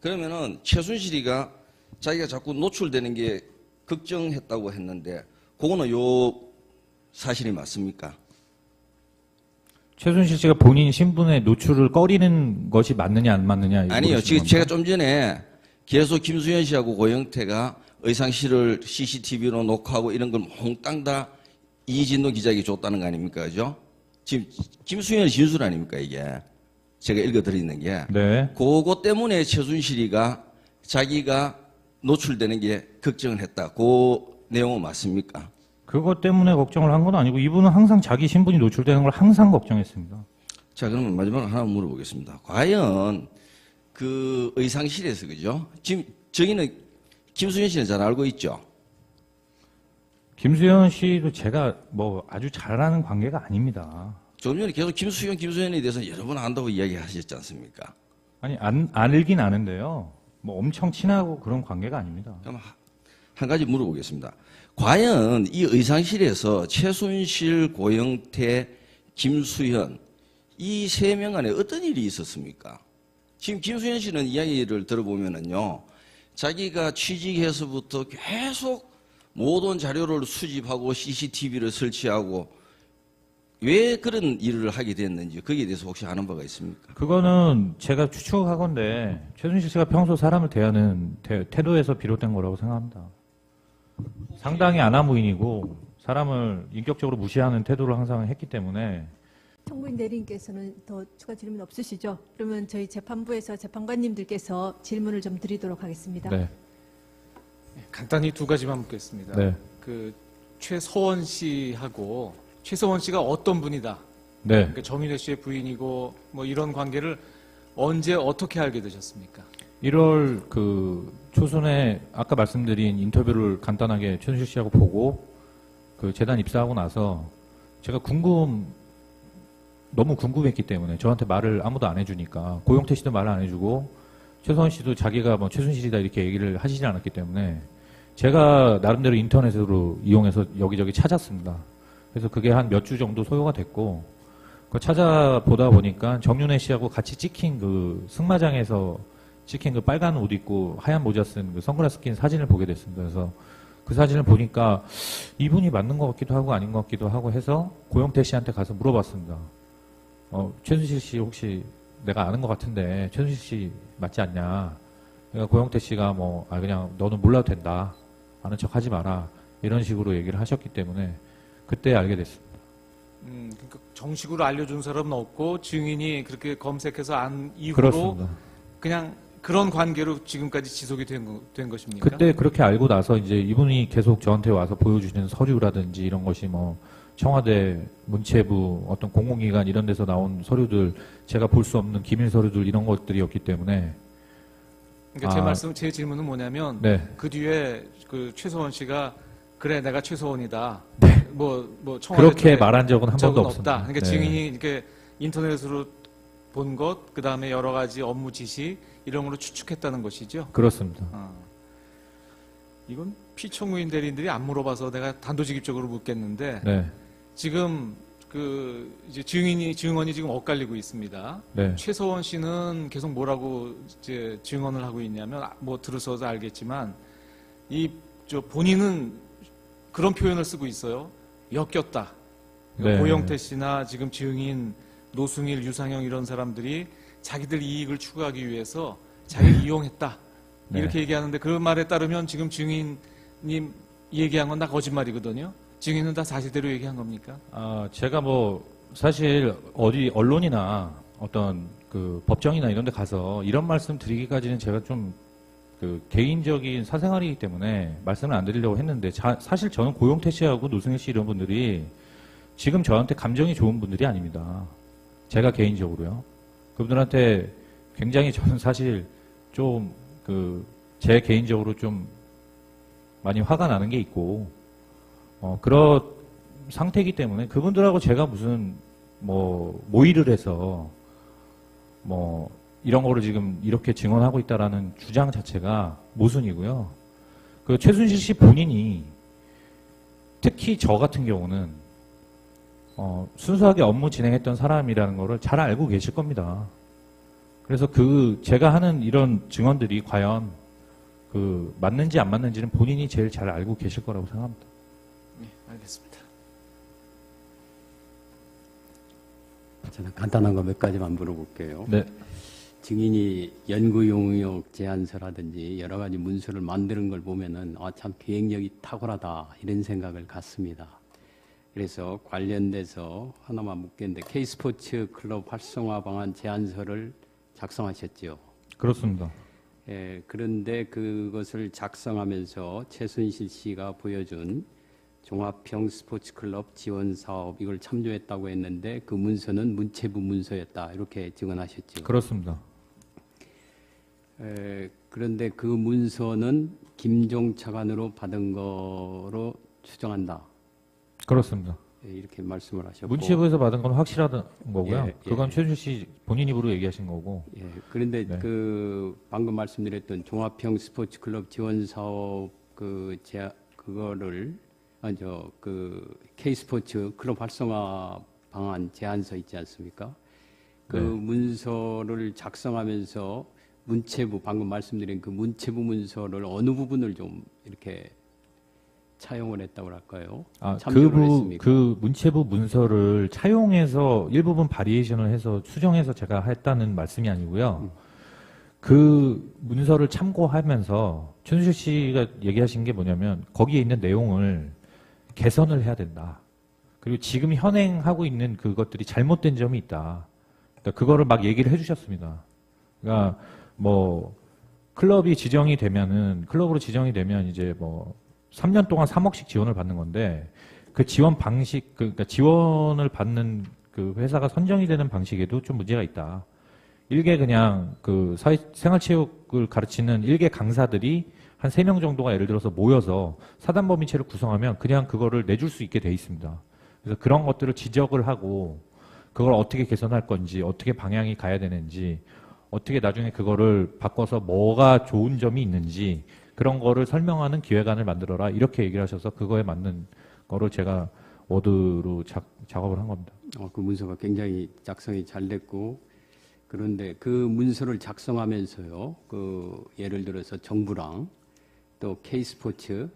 그러면은 최순실이가 자기가 자꾸 노출되는 게 걱정했다고 했는데 그거는 요 사실이 맞습니까? 최순실 씨가 본인 신분의 노출을 꺼리는 것이 맞느냐 안 맞느냐 아니요. 지금? 제가 좀 전에 계속 김수현 씨하고 고영태가 의상실을 CCTV로 녹화하고 이런 걸 몽땅 다 이진도 기자에게 줬다는 거 아닙니까? 그죠? 지금 김수현 진술 아닙니까? 이게. 제가 읽어드리는 게. 네. 그거 때문에 최순실이가 자기가 노출되는 게 걱정을 했다. 그 내용은 맞습니까? 그것 때문에 걱정을 한 건 아니고 이분은 항상 자기 신분이 노출되는 걸 항상 걱정했습니다. 자, 그러면 마지막으로 하나 물어보겠습니다. 과연 그 의상실에서, 그죠? 지금 저기는 김수현 씨는 잘 알고 있죠? 김수현 씨도 제가 뭐 아주 잘 아는 관계가 아닙니다. 조금 전에 계속 김수현, 김수현에 대해서 여러 번 안다고 이야기하셨지 않습니까? 아니 안 알긴 아는데요. 뭐 엄청 친하고 그런 관계가 아닙니다. 그럼 하- 한 가지 물어보겠습니다. 과연 이 의상실에서 최순실, 고영태, 김수현 이 세 명 안에 어떤 일이 있었습니까? 지금 김수현 씨는 이야기를 들어보면은요, 자기가 취직해서부터 계속 모든 자료를 수집하고 CCTV를 설치하고 왜 그런 일을 하게 됐는지 거기에 대해서 혹시 아는 바가 있습니까? 그거는 제가 추측하건데 최순실 씨가 평소 사람을 대하는 태, 태도에서 비롯된 거라고 생각합니다. 상당히 아나무인이고 사람을 인격적으로 무시하는 태도를 항상 했기 때문에 청구인 대리인께서는 더 추가 질문 없으시죠? 그러면 저희 재판부에서 재판관님들께서 질문을 좀 드리도록 하겠습니다. 네, 간단히 두 가지만 묻겠습니다. 네, 그 최서원 씨하고 최서원 씨가 어떤 분이다. 네. 그러니까 정윤혜 씨의 부인이고 뭐 이런 관계를 언제 어떻게 알게 되셨습니까? 1월 그 초선에 아까 말씀드린 인터뷰를 간단하게 최순실 씨하고 보고 그 재단 입사하고 나서 제가 궁금 너무 궁금했기 때문에 저한테 말을 아무도 안 해주니까 고용태 씨도 말을 안 해주고 최선 씨도 자기가 뭐 최순실이다 이렇게 얘기를 하시지 않았기 때문에 제가 나름대로 인터넷으로 이용해서 여기저기 찾았습니다. 그래서 그게 한 몇 주 정도 소요가 됐고 그 찾아보다 보니까 정윤혜 씨하고 같이 찍힌 그 승마장에서 찍힌 그 빨간 옷 입고 하얀 모자 쓴 그 선글라스 낀 사진을 보게 됐습니다. 그래서 그 사진을 보니까 이분이 맞는 것 같기도 하고 아닌 것 같기도 하고 해서 고영태 씨한테 가서 물어봤습니다. 어, 최순실 씨 혹시 내가 아는 것 같은데 최순실 씨 맞지 않냐? 그러니까 고영태 씨가 뭐, 아, 그냥 너는 몰라도 된다. 아는 척 하지 마라. 이런 식으로 얘기를 하셨기 때문에 그때 알게 됐습니다. 음, 그러니까 정식으로 알려준 사람은 없고 증인이 그렇게 검색해서 안 이후로 그렇습니다. 그냥 그런 관계로 지금까지 지속이 된, 거- 된 것입니까? 그때 그렇게 알고 나서 이제 이분이 계속 저한테 와서 보여주시는 서류라든지 이런 것이 뭐 청와대 문체부 어떤 공공기관 이런 데서 나온 서류들 제가 볼 수 없는 기밀 서류들 이런 것들이었기 때문에 그러니까 제 아. 말씀, 제 질문은 뭐냐면 네 그 뒤에 그 최서원 씨가 그래 내가 최서원이다. 뭐, 뭐 청와대 네. 그렇게 말한 적은 한 적은 번도 없습니다. 없다. 그러니까 네. 증인이 이렇게 인터넷으로 본 것, 그 다음에 여러 가지 업무 지시 이런 걸로 추측했다는 것이죠. 그렇습니다. 어. 이건 피청구인 대리인들이 안 물어봐서 내가 단도직입적으로 묻겠는데 네, 지금 그 이제 증인이 증언이 지금 엇갈리고 있습니다. 네, 최서원 씨는 계속 뭐라고 이제 증언을 하고 있냐면 아, 뭐 들으셔서 알겠지만 이 저 본인은 그런 표현을 쓰고 있어요. 엮였다. 네. 고영태 씨나 지금 증인 노승일, 유상영 이런 사람들이 자기들 이익을 추구하기 위해서 자기를 이용했다. 네. 이렇게 얘기하는데 그 말에 따르면 지금 증인님 얘기한 건 다 거짓말이거든요. 증인은 다 사실대로 얘기한 겁니까? 아, 제가 뭐 사실 어디 언론이나 어떤 그 법정이나 이런 데 가서 이런 말씀 드리기까지는 제가 좀 그 개인적인 사생활이기 때문에 말씀을 안 드리려고 했는데 자- 사실 저는 고용태 씨하고 노승일 씨 이런 분들이 지금 저한테 감정이 좋은 분들이 아닙니다. 제가 개인적으로요. 그분들한테 굉장히 저는 사실 좀 그 제 개인적으로 좀 많이 화가 나는 게 있고 어 그런 상태이기 때문에 그분들하고 제가 무슨 뭐 모의를 해서 뭐 이런 거를 지금 이렇게 증언하고 있다라는 주장 자체가 모순이고요. 그 최순실 씨 본인이 특히 저 같은 경우는 어, 순수하게 업무 진행했던 사람이라는 거를 잘 알고 계실 겁니다. 그래서 그 제가 하는 이런 증언들이 과연 그 맞는지 안 맞는지는 본인이 제일 잘 알고 계실 거라고 생각합니다. 네, 알겠습니다. 저는 간단한 거 몇 가지만 물어볼게요. 네. 증인이 연구 용역 제안서라든지 여러 가지 문서를 만드는 걸 보면은 아, 참 기획력이 탁월하다 이런 생각을 갖습니다. 그래서 관련돼서 하나만 묻겠는데 K스포츠 클럽 활성화 방안 제안서를 작성하셨죠. 그렇습니다. 예, 그런데 그것을 작성하면서 최순실 씨가 보여준 종합형 스포츠 클럽 지원 사업 이걸 참조했다고 했는데 그 문서는 문체부 문서였다 이렇게 증언하셨죠. 그렇습니다. 에, 그런데 그 문서는 김종 차관으로 받은 거로 추정한다. 그렇습니다. 예, 이렇게 말씀을 하셨고. 문체부에서 받은 건 확실한 거고요. 예, 예. 그건 최순실 씨 본인 입으로 얘기하신 거고. 예, 그런데 네. 그 방금 말씀드렸던 종합형 스포츠 클럽 지원 사업 그 제, 그거를 아저 그 K 스포츠 클럽 활성화 방안 제안서 있지 않습니까? 그 네. 문서를 작성하면서 문체부 방금 말씀드린 그 문체부 문서를 어느 부분을 좀 이렇게 차용을 했다고 할까요? 아, 그, 부? 그 문체부 문서를 차용해서 일부분 바리에이션을 해서 수정해서 제가 했다는 말씀이 아니고요. 음. 그 문서를 참고하면서 최순실 씨가 얘기하신 게 뭐냐면 거기에 있는 내용을 개선을 해야 된다. 그리고 지금 현행하고 있는 그것들이 잘못된 점이 있다. 그러니까 그거를 막 얘기를 해주셨습니다. 그러니까 뭐 클럽이 지정이 되면은 클럽으로 지정이 되면 이제 뭐 3년 동안 3억씩 지원을 받는 건데 그 지원 방식 그- 그러니까 지원을 받는 그 회사가 선정이 되는 방식에도 좀 문제가 있다. 일개 그냥 그 사회 생활체육을 가르치는 일개 강사들이 한 세 명 정도가 예를 들어서 모여서 사단법인체를 구성하면 그냥 그거를 내줄 수 있게 돼 있습니다. 그래서 그런 것들을 지적을 하고 그걸 어떻게 개선할 건지 어떻게 방향이 가야 되는지 어떻게 나중에 그거를 바꿔서 뭐가 좋은 점이 있는지 그런 거를 설명하는 기획안을 만들어라 이렇게 얘기를 하셔서 그거에 맞는 거를 제가 워드로 작, 작업을 한 겁니다. 어, 그 문서가 굉장히 작성이 잘 됐고 그런데 그 문서를 작성하면서요. 그 예를 들어서 정부랑 또 K스포츠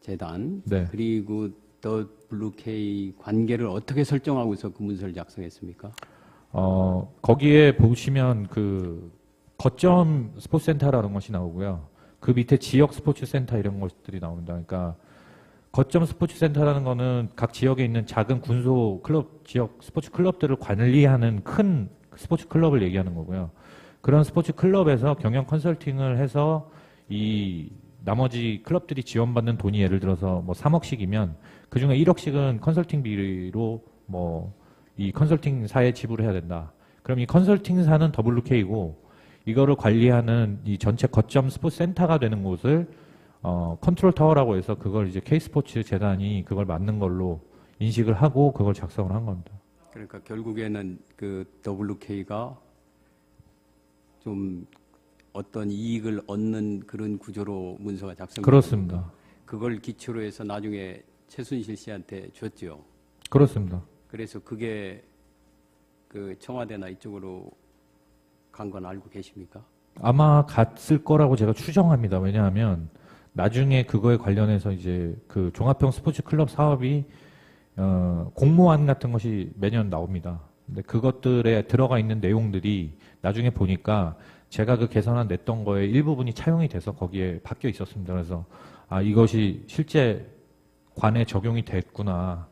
재단 네. 그리고 더 블루케이 관계를 어떻게 설정하고서 그 문서를 작성했습니까? 어, 거기에 보시면 그 거점 스포츠 센터라는 것이 나오고요. 그 밑에 지역 스포츠 센터 이런 것들이 나옵니다. 그러니까 거점 스포츠 센터라는 거는 각 지역에 있는 작은 군소 클럽, 지역 스포츠 클럽들을 관리하는 큰 스포츠 클럽을 얘기하는 거고요. 그런 스포츠 클럽에서 경영 컨설팅을 해서 이 나머지 클럽들이 지원받는 돈이 예를 들어서 뭐 3억씩이면 그 중에 1억씩은 컨설팅비로 뭐 이 컨설팅사에 지불해야 된다. 그럼 이 컨설팅사는 WK고 이거를 관리하는 이 전체 거점 스포츠 센터가 되는 곳을 어, 컨트롤 타워라고 해서 그걸 이제 K스포츠 재단이 그걸 맡는 걸로 인식을 하고 그걸 작성을 한 겁니다. 그러니까 결국에는 그 WK가 좀 어떤 이익을 얻는 그런 구조로 문서가 작성. 그렇습니다. 그걸 기초로 해서 나중에 최순실 씨한테 줬죠. 그렇습니다. 그래서 그게 그 청와대나 이쪽으로 간 건 알고 계십니까? 아마 갔을 거라고 제가 추정합니다. 왜냐하면 나중에 그거에 관련해서 이제 그 종합형 스포츠 클럽 사업이 어, 공모안 같은 것이 매년 나옵니다. 근데 그것들에 들어가 있는 내용들이 나중에 보니까 제가 그 개선안 냈던 거에 일부분이 차용이 돼서 거기에 바뀌어 있었습니다. 그래서 아 이것이 실제 관에 적용이 됐구나.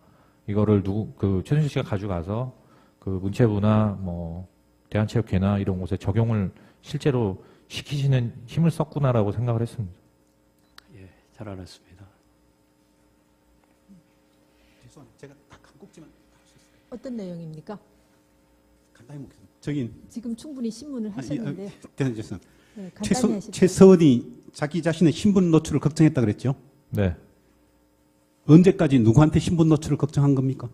이거를 누구 그 최순실 씨가 가져가서 그 문체부나 뭐 대한체육회나 이런 곳에 적용을 실제로 시키시는 힘을 썼구나라고 생각을 했습니다. 예, 잘 알았습니다. 죄송합니다. 제가 딱 한 꼭지만 할 수 있어요. 어떤 내용입니까? 간단히 묻겠습니다. 저긴 지금 충분히 신문을 하셨는데 대단 죄송합니다. 네, 간단히 최서. 최서원이 자기 자신의 신분 노출을 걱정했다 그랬죠. 네. 언제까지 누구한테 신분 노출을 걱정한 겁니까?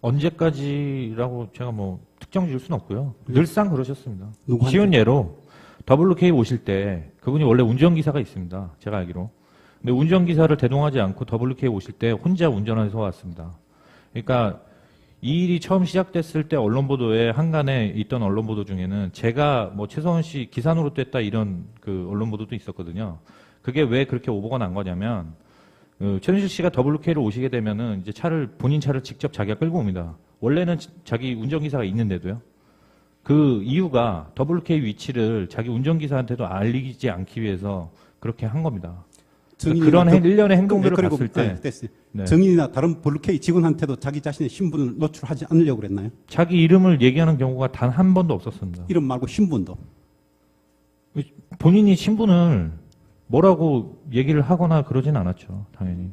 언제까지라고 제가 뭐 특정 지을 수는 없고요. 늘상 그러셨습니다. 누구한테? 쉬운 예로 WK 오실 때 그분이 원래 운전기사가 있습니다. 제가 알기로. 근데 운전기사를 대동하지 않고 WK 오실 때 혼자 운전해서 왔습니다. 그러니까 이 일이 처음 시작됐을 때 언론 보도에 한간에 있던 언론 보도 중에는 제가 뭐 최서원 씨 기사 노릇됐다 이런 그 언론 보도도 있었거든요. 그게 왜 그렇게 오보가 난 거냐면 그 최순실 씨가 WK를 오시게 되면은 이제 차를 본인 차를 직접 자기가 끌고 옵니다. 원래는 지- 자기 운전기사가 있는데도요. 그 이유가 WK 위치를 자기 운전기사한테도 알리지 않기 위해서 그렇게 한 겁니다. 증인이나 그런 더- 행- 일련의 행동들을 그리고- 봤을 때 아, 됐어요. 네. 증인이나 다른 볼케이 직원한테도 자기 자신의 신분을 노출하지 않으려고 그랬나요? 자기 이름을 얘기하는 경우가 단 한 번도 없었습니다. 이름 말고 신분도. 본인이 신분을 뭐라고 얘기를 하거나 그러진 않았죠, 당연히.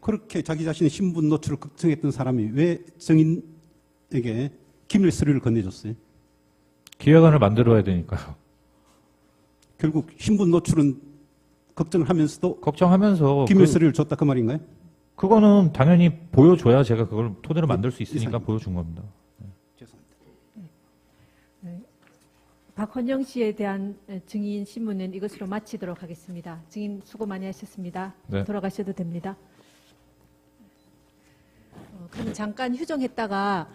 그렇게 자기 자신의 신분 노출을 걱정했던 사람이 왜 증인에게 기밀 서류를 건네줬어요? 기획안을 만들어야 되니까요. 결국 신분 노출은 걱정을 하면서도 걱정하면서 기밀 그, 서류를 줬다 그 말인가요? 그거는 당연히 보여줘야 제가 그걸 토대로 만들 수 있으니까 이상입니다. 보여준 겁니다. 박헌영 씨에 대한 증인 신문은 이것으로 마치도록 하겠습니다. 증인 수고 많이 하셨습니다. 네. 돌아가셔도 됩니다. 어, 그럼 잠깐 휴정했다가